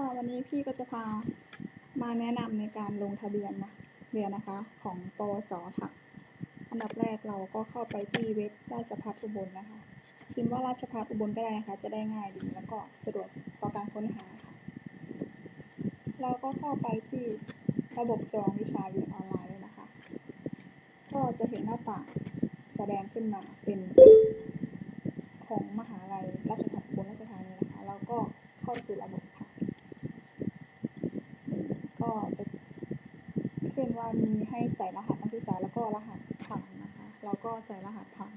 ค่ะวันนี้พี่ก็จะพามาแนะนำในการลงทะเบียนนะเรียนนะคะของปวสค่ะ อันดับแรกเราก็เข้าไปที่เว็บราชภัฏอุบลนะคะพิมพ์ว่าราชภัฏอุบลก็ได้นะคะ จะได้ง่ายดีแล้วก็สะดวกต่อการค้นหาค่ะ เราก็เข้าไปที่ระบบจองวิชาเรียนออนไลน์นะคะ ก็จะเห็นหน้าต่างแสดงขึ้นมาเป็นของมหาลัยราชภัฏอุบลราชธานีนะคะ แล้วก็เข้าสู่ระบบค่ะ ก็จะขึ้นว่า มีให้ใส่รหัสนักศึกษาแล้วก็รหัสผ่านนะคะเราก็ใส่รหัสผ่าน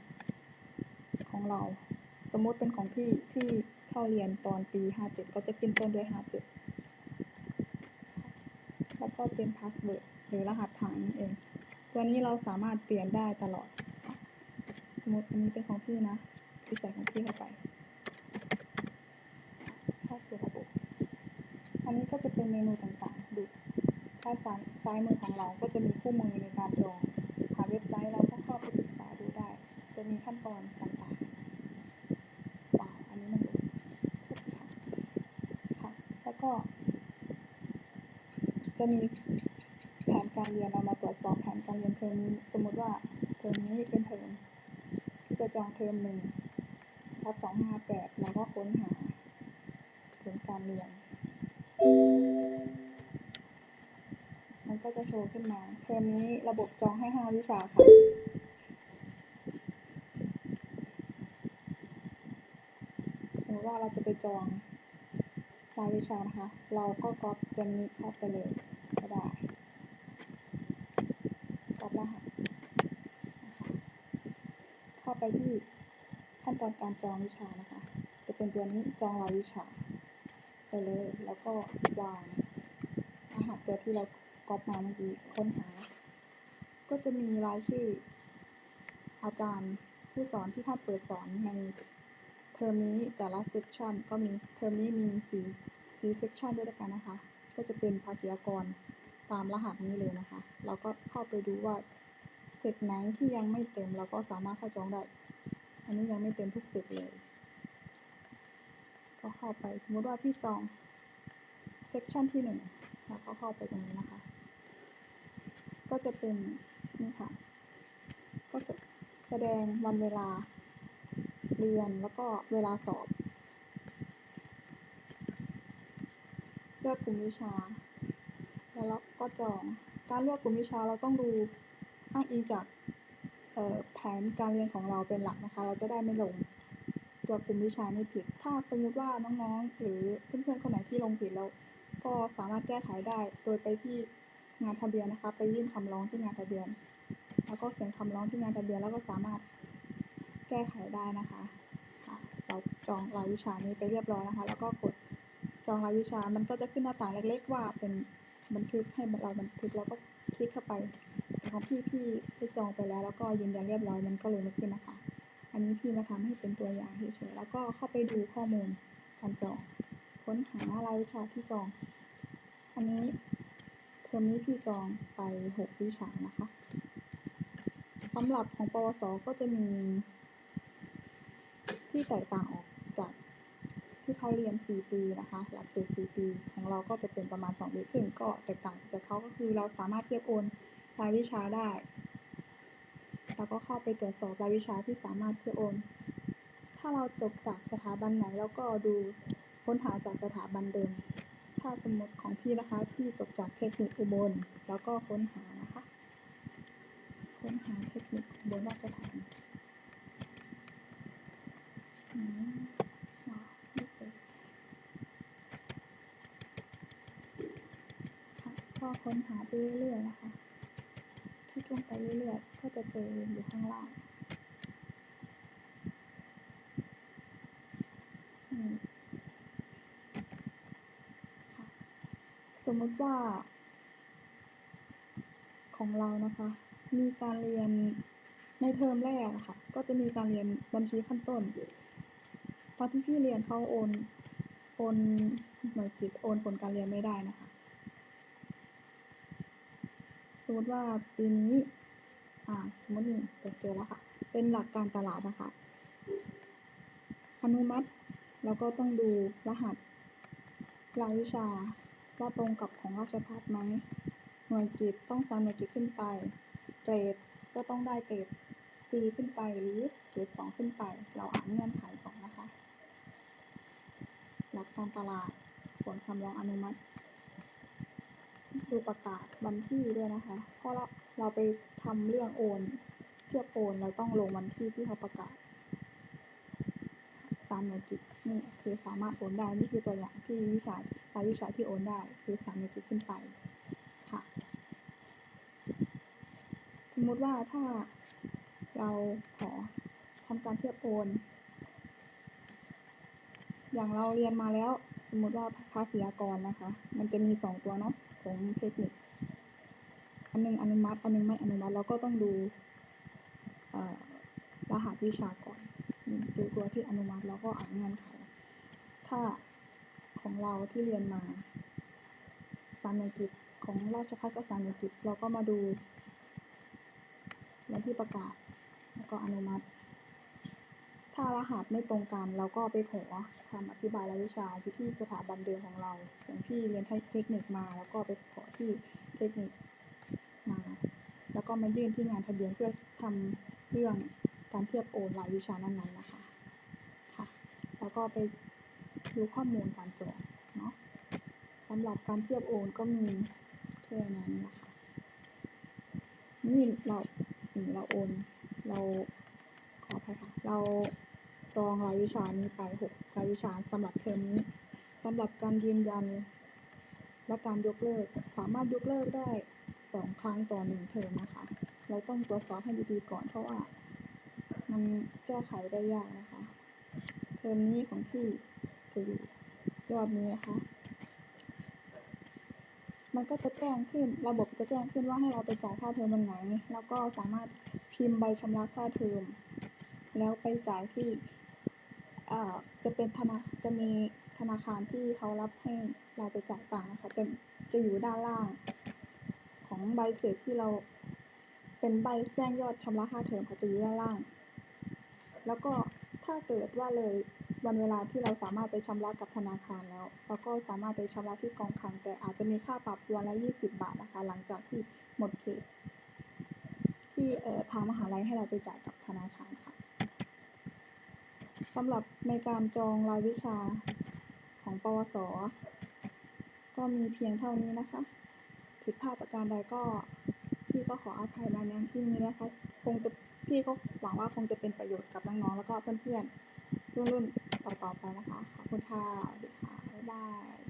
ของเรา สมมุติเป็นของพี่พี่เข้าเรียนตอนปี 57 ก็จะขึ้นต้นด้วย 57 แล้วก็เป็นพาสเวิร์ดหรือรหัสผ่านนั่นเอง ตัวนี้เราสามารถเปลี่ยนได้ตลอด สมมติอันนี้เป็นของพี่นะพี่ใส่ของพี่เข้าไปเข้าสู่ระบบอันนี้ก็จะเป็นเมนูต่างๆดู ด้านซ้ายซ้ายมือของเราก็จะมีคู่มือในการจองผ่านเว็บไซต์เราก็เข้าไปศึกษาดูได้ จะมีขั้นตอนต่างๆว้าวอันนี้มันดูค่ะค่ะแล้วก็ จะมีแผนการเรียนเรามาตรวจสอบแผนการเรียนเทอมนี้สมมติว่าเทอมนี้เป็นเทอมที่จะจองเทอมหนึ่งทับสองห้าแปดเราก็ค้นหาผลการเรียนมัน ก็จะโชว์ขึ้นมาเทอมนี้ระบบจองให้ห้าวิชาค่ะสมมติว่าเราจะไปจองรายวิชานะคะ เราก็ก๊อปตัวนี้เข้าไปเลยก็ได้ก๊อปรหัสเข้าไปที่ขั้นตอนการจองวิชานะคะ จะเป็นตัวนี้จองรายวิชาไปเลย แล้วก็วางรหัสตัวที่เรา ก๊อปมาเมื่อกี้ค้นหา ก็จะมีรายชื่อ อาจารย์ผู้สอนที่ท่านเปิดสอนในเทอมนี้แต่ละเซสชันก็มีเทอมนี้มีสีสีเซสชันด้วยกันนะคะ ก็จะเป็นภาษากรตามรหัสนี้เลยนะคะ เราก็เข้าไปดูว่าเซตไหนที่ยังไม่เต็มเราก็สามารถเข้าจองได้ อันนี้ยังไม่เต็มทุกเซตเลย ก็เข้าไปสมมติว่าพี่จองเซสชันที่หนึ่งเราก็เข้าไปตรงนี้นะคะ ก็จะเป็นนี่ค่ะ ก็จะแสดงวันเวลาเรียนแล้วก็เวลาสอบเลือกกลุ่มวิชา แล้วเราก็จองการเลือกกลุ่มวิชาเราต้องดูอ้างอิงจากแผนการเรียนของเราเป็นหลักนะคะ เราจะได้ไม่ลงตัวกลุ่มวิชานี้ผิด ถ้าสมมุติว่าน้องๆ หรือเพื่อนๆคนไหนที่ลงผิดแล้ว ก็สามารถแก้ไขได้โดยไปที่ งานทะเบียนนะคะ ไปยื่นคำร้องที่งานทะเบียน แล้วก็เขียนคำร้องที่งานทะเบียน แล้วก็สามารถแก้ไขได้นะคะค่ะเราจองรายวิชานี้ไปเรียบร้อยนะคะ แล้วก็กดจองรายวิชา มันก็จะขึ้นหน้าต่างเล็ก ๆ ว่าเป็นบันทึกให้เราบันทึกแล้วก็คลิกเข้าไปของพี่พี่ได้จองไปแล้ว แล้วก็ยืนยันเรียบร้อยมันก็เลยไม่ขึ้นนะคะ อันนี้พี่มาทำให้เป็นตัวอย่างเฉยๆแล้วก็เข้าไปดูข้อมูลการจอง ค้นหารายวิชาที่จอง อันนี้ เทอมนี้พี่จองไปหกวิชานะคะ สำหรับของปวส ก็จะมี ที่แตกต่างออกจากที่เขาเรียน 4 ปีนะคะ หลักสูตร 4 ปี ของเราก็จะเป็นประมาณ 2 ปีครึ่ง ก็แตกต่างจากเขาก็คือเราสามารถเทียบโอนรายวิชาได้ แล้วก็เข้าไปตรวจสอบรายวิชาที่สามารถเทียบโอน ถ้าเราจบจากสถาบันไหน แล้วก็ดูค้นหาจากสถาบันเดิมาสมมติของพี่นะคะพี่จบจากเทคนิคอุบล แล้วก็ค้นหานะคะ ค้นหาเทคนิคอุบลราชธานีอืมาวไม่เจอค่ะก็ค้นหาไปเรื่อยๆนะคะคลิกลงไปเรื่อยๆ ก็จะเจออยู่ข้างล่างอืมค่ะ สมมติว่า ของเรานะคะ มีการเรียนในเทอมแรกะค่ะ ก็จะมีการเรียนบัญชีขั้นต้นตอนที่พี่เรียนเขาโอนโอนหน่วยกิจโอนผลการเรียนไม่ได้นะคะ สมมติว่าปีนี้ อ่า สมมตินี่เปิดเจอแล้วค่ะ เป็นหลักการตลาดนะคะอนุมัติ แล้วก็ต้องดูรหัสรายวิชา ว่าตรงกับของราชภัฏไหม หน่วยกิตต้องสามหน่วยกิตขึ้นไป เกรดก็ต้องได้เกรด C ขึ้นไปหรือเกรด2ขึ้นไป เราอ่านเงื่อนไขก่อนนะคะ หลักการตลาด ผลคำร้องอนุมัติ ดูประกาศวันที่ด้วยนะคะ เพราะเราเราไปทำเรื่องโอน เทียบโอนเราต้องลงวันที่ที่เขาประกาศตามหน่วยกิตนี่คือสามารถโอนได้นี่คือตัวอย่างที่วิชาายวิชาที่โอนได้คือสามหน่วยกิตขึ้นไปค่ะ สมมติว่าถ้าเราขอทำการเทียบโอน อย่างเราเรียนมาแล้ว สมมติว่าภาษีอากรนะคะ มันจะมีสองตัวเนาะของเทคนิค อันหนึงอนุมัติ อันหนึงไม่อนุมัติ เราก็ต้องดูรหัสวิชาก่อนนี่ดูตัวที่อนุมัติแล้วก็อ่านเงื่อนไข ถ้า ของเราที่เรียนมาสามหน่วยกิจของราชภัฏก็สามหน่วยกิจเราก็มาดูวันที่ประกาศแล้วก็อนุมัติ ถ้ารหัสไม่ตรงกันเราก็ไปขอคำอธิบายรายวิชาอยู่ที่สถาบันเดิมของเรา อย่างที่เรียนเทคนิคมา แล้วก็ไปขอที่เทคนิคมา แล้วก็มายื่นที่งานทะเบียนเพื่อทำเรื่องการเทียบโอนรายวิชานั้นๆนะคะ ค่ะ แล้วก็ไป ดูข้อมูลการจองเนาะสำหรับการเทียบโอนก็มีแค่นั้นนะคะนี่เรานี่เราโอน เราขออภัยค่ะเราจองรายวิชานี้ไปหกรายวิชาสำหรับเทอมนี้สำหรับการยืนยันและการยกเลิก สามารถยกเลิกได้สองครั้งต่อหนึ่งเทอมนะคะ เราต้องตรวจสอบให้ดีๆก่อนเพราะว่า มันแก้ไขได้ยากนะคะ เทอมนี้ของพี่ะอยู่ยอดนี้นะคะ มันก็จะแจ้งขึ้น ระบบจะแจ้งขึ้นว่าให้เราไปจ่ายค่าเทอมวันไหน แล้วก็สามารถพิมพ์ใบชำระค่าเทอม แล้วไปจ่ายที่เอ่อจะเป็นธนาจะมีธนาคารที่เขารับให้เราไปจ่ายต่างนะคะ จะจะอยู่ด้านล่าง ของใบเสร็จที่เราเป็นใบแจ้งยอดชำระค่าเทอมค่ะจะอยู่ด้านล่าง แล้วก็ถ้าเกิดว่าเลย วันเวลาที่เราสามารถไปชำระกับธนาคารแล้วเราก็สามารถไปชำระที่กองคลังแต่อาจจะมีค่าปรับวันละ 20 บาทนะคะ หลังจากที่หมดเขตที่เอ่อทางมหาลัยให้เราไปจ่ายกับธนาคารค่ะสำหรับในการจองรายวิชาของปวส ก็มีเพียงเท่านี้นะคะ ผิดพลาดประการใดก็พี่ก็ขออภัยมาณที่นี้นะคะ คงจะพี่ก็หวังว่าคงจะเป็นประโยชน์กับน้องๆแล้วก็เพื่อนๆรุ่นๆ ต่อๆไปนะคะ ขอบคุณค่ะสวัสดีค่ะ บ๊ายบาย